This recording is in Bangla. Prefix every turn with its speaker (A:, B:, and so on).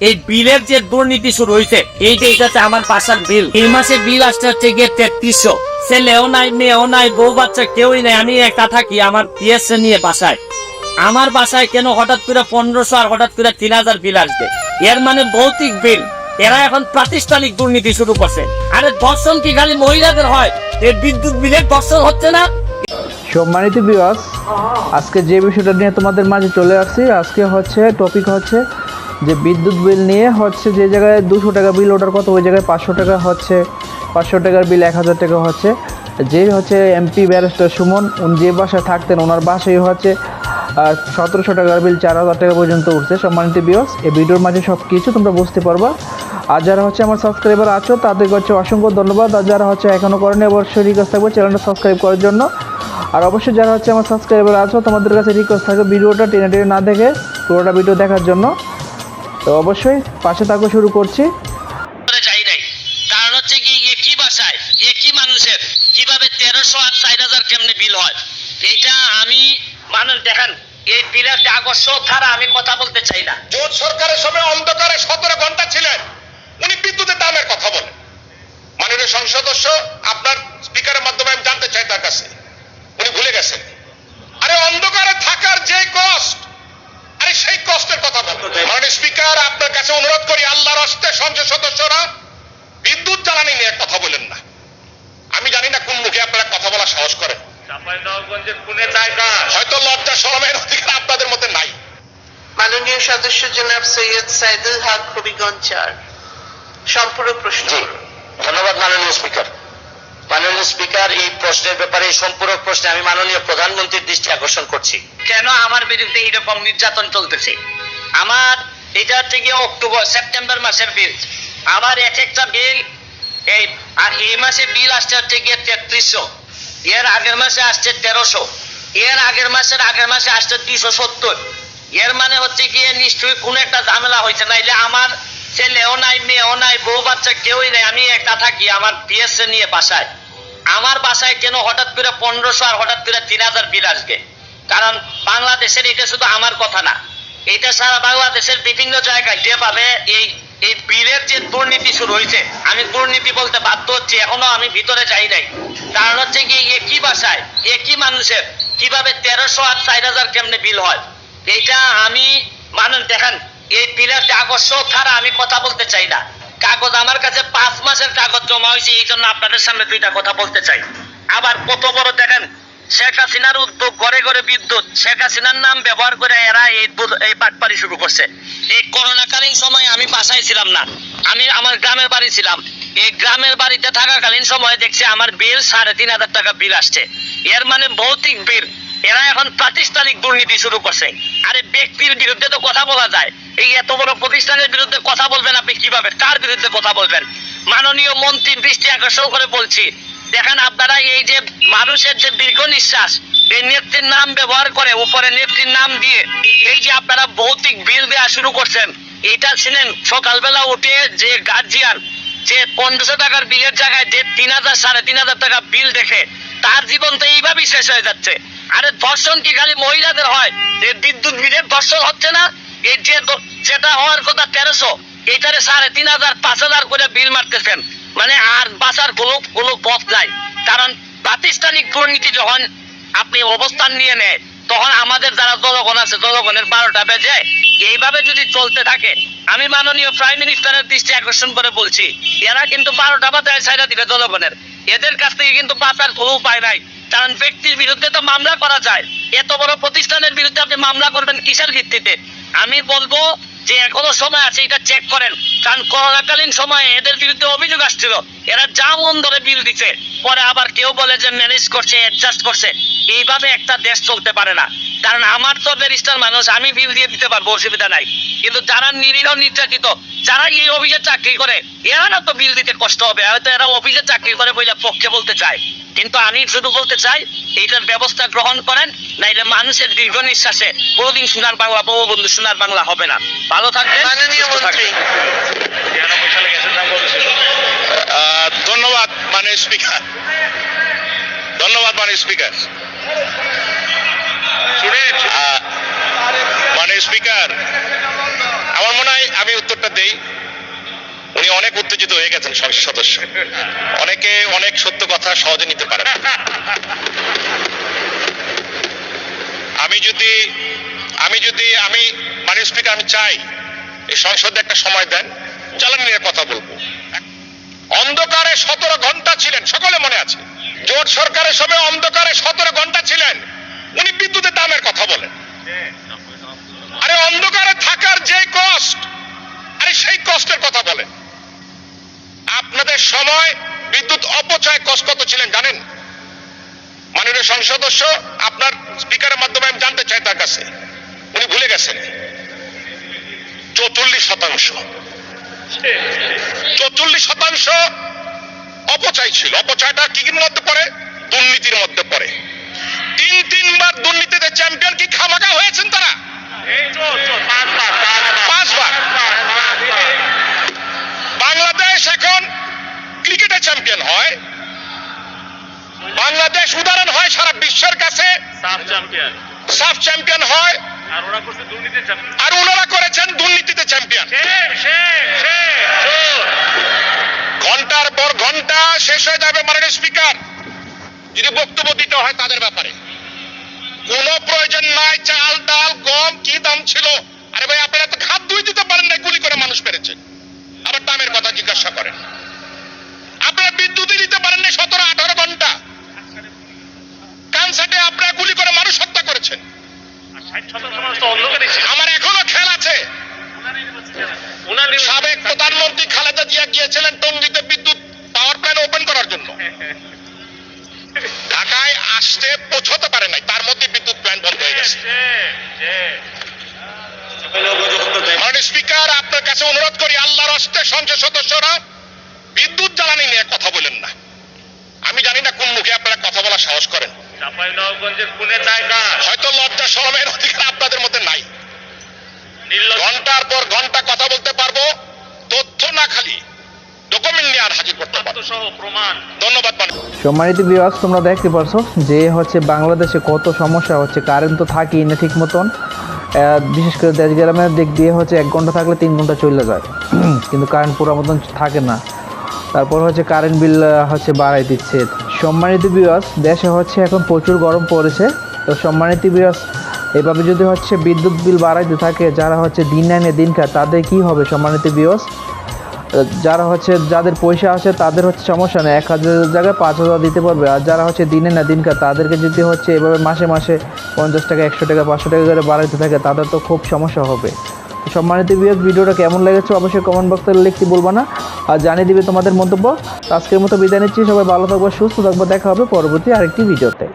A: এই বিলের যে দুর্নীতি শুরু হয়েছে এই যে এটা আমার বাসার বিল। এই মাসে বিল আসতে হচ্ছে গিয়ে তেত্রিশশো। ছেলেও নাই, মেয়েও নাই, বউ বাচ্চা কেউই নাই, আমি একা থাকি আমার পিএসএ নিয়ে বাসায়। আমার বাসায় কেন হঠাৎ করে পনেরোশো আর হঠাৎ করে তিন হাজার বিল আসবে? এর মানে ভৌতিক বিল। এরা এখন প্রাতিষ্ঠানিক দুর্নীতি শুরু করছে। আরে দর্শন কি খালি মহিলাদের হয়? এই বিদ্যুৎ বিলের দর্শন হচ্ছে না?
B: সম্মানিত বিবাস আজকে যে বিষয়টা নিয়ে তোমাদের মাঝে চলে আসছি, আজকে হচ্ছে টপিক হচ্ছে যে বিদ্যুৎ বিল নিয়ে হচ্ছে যে জায়গায় দুশো টাকা বিল ওঠার কথা ওই জায়গায় পাঁচশো টাকা হচ্ছে, পাঁচশো টাকার বিল এক হাজার টাকা হচ্ছে। যে হচ্ছে এমপি ব্যারিস্টার সুমন, উনি যে বাসায় থাকতেন, ওনার বাসায় হচ্ছে সতেরোশো টাকার বিল চার হাজার টাকা পর্যন্ত উঠছে। সম্মানিত বিয়স এই ভিডিওর মাঝে সব কিছু তোমরা বুঝতে পারবা। আর যারা হচ্ছে আমার সাবস্ক্রাইবার আছো তাদের হচ্ছে অসংখ্য ধন্যবাদ। আর যারা হচ্ছে এখনও করেনি, অবশ্যই রিকোয়েস্ট থাকবে চ্যানেলটা সাবস্ক্রাইব করার জন্য। আর অবশ্যই যারা হচ্ছে আমার সাবস্ক্রাইবার আছো, তোমাদের কাছে রিকোয়েস্ট থাকবে ভিডিওটা টেনে টেনে না দেখে পুরোটা ভিডিও দেখার জন্য। তো অবশ্যই পাশে থাকো শুরু করছি।
A: নাই। কারণ হচ্ছে কি একই বাসায়? একই মানুষের? কীভাবে তেরোশো আর চার হাজার কেমনে বিল হয়? এটা আমি মানুষ দেখেন এই বিলের কাগজ ধারা আমি কথা বলতে চাই না।
C: জোট সরকারের সময় অন্ধকারে সতেরো ঘণ্টা ছিলেন উনি বিদ্যুতের দামের কথা বলেন মাননীয় সংসদ সদস্য আপনার স্পিকারের মাধ্যমে আমি জানতে চাই তার কাছে উনি ভুলে গেছেন আরে অন্ধকারে থাকার যে কষ্ট আরে সেই কষ্টের কথা বলুন মাননীয় স্পিকার আপনার কাছে অনুরোধ করি আল্লাহর হস্তে সংসদ সদস্যরা বিদ্যুৎ জ্বালানি নিয়ে কথা বলেন না। আমি জানি না কোন মুখে আপনারা কথা বলা সাহস করেন। হয়তো লজ্জা শরমের অধিকার আপনাদের মধ্যে নাই।
D: মাননীয় সদস্য জনাব সৈয়দ সাইদুল হক হবিগঞ্জ চার সম্পূরক প্রশ্ন
E: ধন্যবাদ মাননীয় স্পিকার। মাননীয় স্পিকার এই প্রশ্নের ব্যাপারে সম্পূরক প্রশ্নে আমি মাননীয় প্রধানমন্ত্রীর দৃষ্টি আকর্ষণ করছি।
A: কেন আমার বিরুদ্ধে এইরকম নির্যাতন চলতেছে? আমার এটা হচ্ছে গিয়ে অক্টোবর, সেপ্টেম্বর মাসের বিল আমার এক একটা বিল এই, আর এই মাসে বিল আসছে হচ্ছে গিয়ে তেত্রিশশো। এর আগের মাসে আসছে তেরোশো। এর আগের মাসের আগের মাসে আসছে দুইশো সত্তর। এর মানে হচ্ছে গিয়ে নিশ্চয়ই কোনো একটা ঝামেলা হয়েছে। নাইলে আমার ছেলেও নাই, মেয়েও নাই, বউ বাচ্চা কেউই নাই, আমি একা থাকি আমার পিএসএ নিয়ে বাসায়। আমার বাসায় কেন হঠাৎ করে পনেরোশো আর হঠাৎ করে তিন হাজার বিল আসবে। কারণ বাংলাদেশের এটা শুধু আমার কথা না। এটা সারা বাংলাদেশের বিভিন্ন জায়গায় যেভাবে এই এই বিলের যে দুর্নীতি শুরু হয়েছে, আমি দুর্নীতি বলতে বাধ্য হচ্ছি, এখনও আমি ভিতরে যাই নাই। কারণ হচ্ছে কি একই বাসায় একই মানুষের, কীভাবে তেরোশো আর চার হাজার কেমনে বিল হয়? এইটা আমি, মানুষ দেখেন, এই বিলের কাগজ ছাড়া আমি কথা বলতে চাই না। কাগজ আমার কাছে পাঁচ মাসের কাগজ জমা হয়েছে, এই জন্য আপনাদের সামনে দুইটা কথা বলতে চাই। আবার কত বড় দেখেন শেখ হাসিনার উদ্যোগ ঘরে ঘরে বিদ্যুৎ। শেখ হাসিনার নাম ব্যবহার করে এরা এই এই বাটপারি শুরু করছে। এই করোনাকালীন সময় আমি বাসায় ছিলাম না। আমি আমার গ্রামের বাড়ি ছিলাম। এই গ্রামের বাড়িতে থাকাকালীন সময় দেখছি আমার বিল সাড়ে তিন হাজার টাকা বিল আসছে। এর মানে ভৌতিক বিল। এরা এখন প্রাতিষ্ঠানিক দুর্নীতি শুরু করছে। আরে ব্যক্তির বিরুদ্ধে তো কথা বলা যায়। এই এত বড় প্রতিষ্ঠানের বিরুদ্ধে কথা বলবেন আপনি কীভাবে? কার বিরুদ্ধে কথা বলবেন? মাননীয় মন্ত্রীর দৃষ্টি আকর্ষণ করে বলছি। দেখেন আপনারা এই যে মানুষের যে দীর্ঘ নিঃশ্বাস, এই নেত্রীর নাম ব্যবহার করে উপরে নেত্রীর নাম দিয়ে, এই যে আপনারা ভৌতিক বিল দেওয়া শুরু করছেন, এটা ছিলেন সকালবেলা উঠে যে গার্জিয়ান যে পনেরোশো টাকার বিলের জায়গায় যে তিন হাজার, সাড়ে তিন হাজার টাকা বিল দেখে, তার জীবন তো এইভাবেই শেষ হয়ে যাচ্ছে। আরে ধর্ষণ কি খালি মহিলাদের হয়? যে বিদ্যুৎ বিলের ধর্ষণ হচ্ছে না? এই যে যেটা হওয়ার কথা তেরোশো, এইটারে সাড়ে তিন হাজার, পাঁচ হাজার করে বিল মারতেছেন। মানে আর বাঁচার কোনো কোনো পথ নাই কারণ প্রাতিষ্ঠানিক দুর্নীতি যখন আপনি অবস্থান নিয়ে নেয়, তখন আমাদের যারা জনগণ আছে, জনগণের বারোটা বেজে এইভাবে যদি চলতে থাকে, আমি মাননীয় প্রাইম মিনিস্টারের দৃষ্টি আকর্ষণ করে বলছি, এরা কিন্তু বারোটা বাজায় ছাইরা দিবে জনগণের। এদের কাছ থেকে কিন্তু বাঁচার কোনো উপায় নাই। কারণ ব্যক্তির বিরুদ্ধে তো মামলা করা যায়। এত বড় প্রতিষ্ঠানের বিরুদ্ধে আপনি মামলা করবেন কিসের ভিত্তিতে? আমি বলব যে এখনও সময় আছে, এটা চেক করেন। কারণ করোনাকালীন সময়ে এদের বিরুদ্ধে অভিযোগ আসছিল। এরা যা মন ধরে বিল দিচ্ছে পরে আবার কেউ বলে যে ম্যানেজ করছে অ্যাডজাস্ট করছে। এইভাবে একটা দেশ চলতে পারে না। কারণ আমার তো ব্যারিস্টার মানুষ আমি বিল দিয়ে দিতে পারব অসুবিধা নাই। কিন্তু যারা নিরীহ নির্যাতিত যারা এই অফিসে চাকরি করে এরা না তো বিল দিতে কষ্ট হবে। হয়তো এরা অফিসে চাকরি করে বলে পক্ষে বলতে চায়। কিন্তু আমি শুধু বলতে চাই এইটার ব্যবস্থা গ্রহণ করেন নাইলে মানুষের দীর্ঘ নিঃশ্বাসে কোনোদিন সোনার বাংলা বঙ্গবন্ধু সোনার বাংলা হবে না। ভালো থাকবেন
C: ধন্যবাদ মানে স্পিকার ধন্যবাদ মানে স্পিকার মানে স্পিকার আমার মনে হয় আমি উত্তরটা দেই। উনি অনেক উত্তেজিত হয়ে গেছেন সংসদ সদস্য। অনেকে অনেক সত্য কথা সহজে নিতে পারে। আমি যদি আমি যদি, আমি মানে স্পিকার আমি চাই, এই সংসদে একটা সময় দেন জ্বালানি নিয়ে কথা বলব। অন্ধকারে সতেরো ঘণ্টা ছিলেন। সকলে মনে আছে? জোট সরকারের সময় অন্ধকারে সতেরো ঘণ্টা ছিলেন। উনি বিদ্যুতের দামের কথা বলেন। আরে অন্ধকারে থাকার যে কষ্ট, আরে সেই কষ্টের কথা বলেন। আপনাদের সময় বিদ্যুৎ অপচয় কষ্ট কত ছিলেন জানেন? মাননীয় সংসদ সদস্য, আপনার স্পিকারের মাধ্যমে আমি জানতে চাই তার কাছে। উনি ভুলে গেছেন। চৌচল্লিশ শতাংশ। চৌচল্লিশ শতাংশ অপচয় ছিল। অপচয়টা কি কির মধ্যে পড়ে? দুর্নীতির মধ্যে পড়ে। তিন তিনবার দুর্নীতিতে চ্যাম্পিয়ন কি খামাকা হয়েছেন তারা? পাঁচবার। বাংলাদেশ এখন ক্রিকেটে চ্যাম্পিয়ন হয়। বাংলাদেশ উদাহরণ হয় সারা বিশ্বের কাছে। সাফ চ্যাম্পিয়ন হয়। আর ওনারা করেছেন দুর্নীতিতে চ্যাম্পিয়ন ঘণ্টার পর ঘণ্টা শেষ হয়ে যাবে মাননীয় স্পিকার যদি বক্তব্য দিতে হয় তাদের ব্যাপারে। কোনো প্রয়োজন নাই চাল ডাল গম কি দাম ছিল। আরে ভাই আপনারা তো ধুই দিতে পারেন না গুলি করে মানুষ মেরেছেন আবার দামের কথা জিজ্ঞাসা করেন। আপনারা বিদ্যুৎই দিতে পারেন না সতেরো আঠারো ঘণ্টা। কানসাটে আপনারা গুলি করে মানুষ হত্যা করেছেন। আমার এখনও খেয়াল আছে সাবেক প্রধানমন্ত্রী খালেদা জিয়া গিয়েছিলেন টঙ্গিতে বিদ্যুৎ পাওয়ার প্ল্যান্ট ওপেন করার জন্য। ঢাকায় আসতে পৌঁছতে পারে নাই তার মধ্যে বিদ্যুৎ প্ল্যান্ট বন্ধ হয়ে গেছে। স্পিকার আপনার কাছে অনুরোধ করি আল্লাহর হস্তে সংসদ সদস্যরা বিদ্যুৎ জ্বালানি নিয়ে কথা বলেন না। আমি জানি না কোন মুখে আপনারা কথা বলার সাহস করেন। হয়তো লজ্জা শরমের অধিকার আপনাদের মধ্যে নাই। ঘণ্টার পর ঘণ্টা কথা বলতে পারব তথ্য না খালি ডকুমেন্ট নিয়ে আর হাজির করতে পারব ধন্যবাদ
B: সম্মানিত বিভাগ তোমরা দেখতে পারছ যে হচ্ছে বাংলাদেশে কত সমস্যা হচ্ছে। কারেন্ট তো থাকেই না ঠিক মতন। বিশেষ করে দেশ গ্রামের দিক দিয়ে হচ্ছে এক ঘণ্টা থাকলে তিন ঘণ্টা চলে যায়। কিন্তু কারেন্ট পুরো মতন থাকে না। তারপর হচ্ছে কারেন্ট বিল হচ্ছে বাড়াই দিচ্ছে। সম্মানিত বিভাগ দেশে হচ্ছে এখন প্রচুর গরম পড়েছে। তো সম্মানিত বিভাগ এভাবে যদি হচ্ছে বিদ্যুৎ বিল বাড়াইতে থাকে, যারা হচ্ছে দিন আনে দিন খায়, তাদের কি হবে সম্মানিত বিভাগ যারা হচ্ছে যাদের পয়সা আছে, তাদের হচ্ছে সমস্যা নেই। এক হাজারের জায়গায় পাঁচ হাজার দিতে পারবে। আর যারা হচ্ছে দিনে না দিনকা তাদেরকে যদি হচ্ছে এভাবে মাসে মাসে পঞ্চাশ টাকা, একশো টাকা, পাঁচশো টাকা করে বাড়াইতে থাকে, তাদের তো খুব সমস্যা হবে। সম্মানিত বিয়োগ ভিডিওটা কেমন লেগেছে অবশ্যই কমেন্ট বক্সে লিখতে বলব না। আর জানিয়ে দিবে তোমাদের মন্তব্য। আজকের মতো বিদায় নিচ্ছি। সবাই ভালো থাকব, সুস্থ থাকব। দেখা হবে পরবর্তী আরেকটি ভিডিওতে।